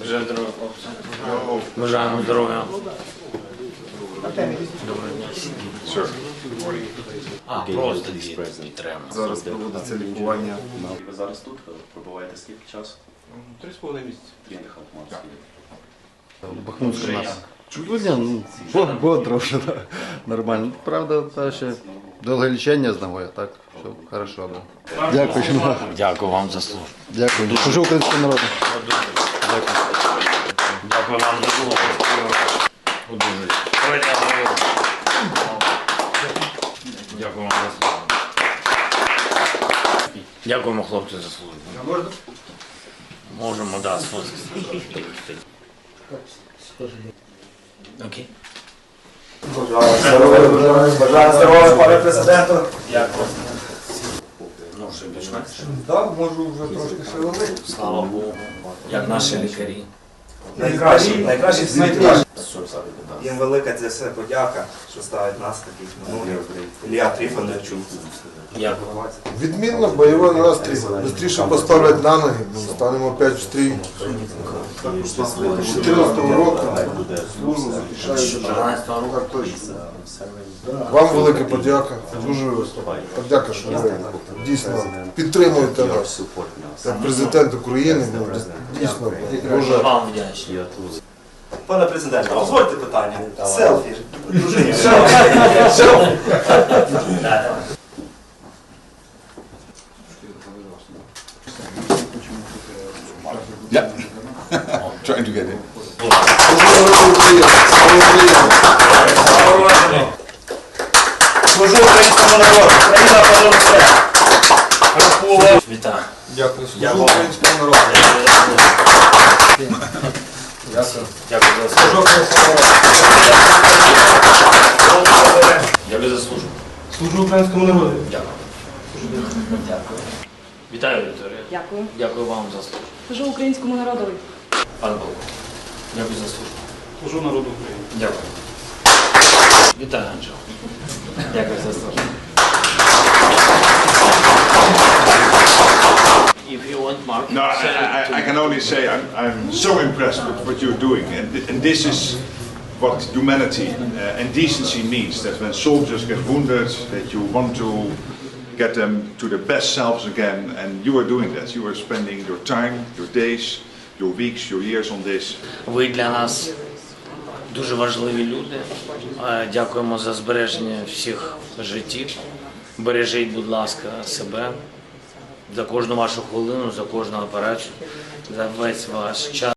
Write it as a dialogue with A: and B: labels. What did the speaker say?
A: Бажаю здоров'я, хлопці. Бажаємо здоров'я. А, просто дві треба.
B: Зараз проводиться лікування.
C: Ви зараз тут пробуваєте скільки часу?
B: Три з половиною місяці.
C: Марський.
B: Бахмутська нас. Чудово, ну, бодро вже, нормально. Правда, та ще довге лічення з ногою, так, все хорошо, да. Дякую.
A: Дякую вам за службу.
B: Дякую. Служу українському народу.
A: Дякую вам за службу. Одужуйте. Дякую вам за службу. Дякуємо, хлопці, за службу. Можемо, да, сфоткати. Окей.
D: Бажаю здоров'я, пане президенту.
A: Дякую. Ще більш-менш.
D: Так, можу вже трошки шевелити.
A: Слава Богу. Як наші лікарі.
D: Найкращі, найкращі світі.
C: Що взагалі да?
D: Їм велика за все подяка, що ставить нас таких минулих. Ілля Трифоновичу.
A: Дякую.
E: Відмінно, бойовий настрій. Бистріше поставлять на ноги, станемо опять в стрій. З 14-го року служу захищаю.
A: 14 року.
E: Так точно. Вам велика подяка. Дуже подяка, що ви дійсно підтримуєте нас. Президент України, дійсно дуже
A: Вам вдячний.
D: Пане президенте, дозвольте питання. Селфі. Дружині.
F: Trying to get in.
D: Служу українському народу. Україна понад все. Рахував.
A: Вітаю.
E: Дякую. Служу українському народу.
A: Дякую за службу. Дякую за службу.
D: Служу українському народу.
A: Дякую. Дякую. Вітаю, Вікторія.
G: Дякую.
A: Дякую вам за службу.
G: Служу українському народові.
A: Пан Бог. Дякую за службу.
D: Служу народу України.
A: Дякую. Вітаю, Анджело. Дякую за службу. If you want, Mark,
F: No, can only say I'm, I'm so impressed with what you're doing, and, th- and this is what humanity uh, and decency means. That when soldiers get wounded, that you want to get them to their best selves again, and you are doing that. You are spending your time, your days, your weeks, your years on this.
A: Ви для нас дуже важливі люди. Е, Дякуємо за збереження всіх життів. Бережіть, будь ласка, себе За кожну вашу хвилину, за кожну операцію, за весь ваш час.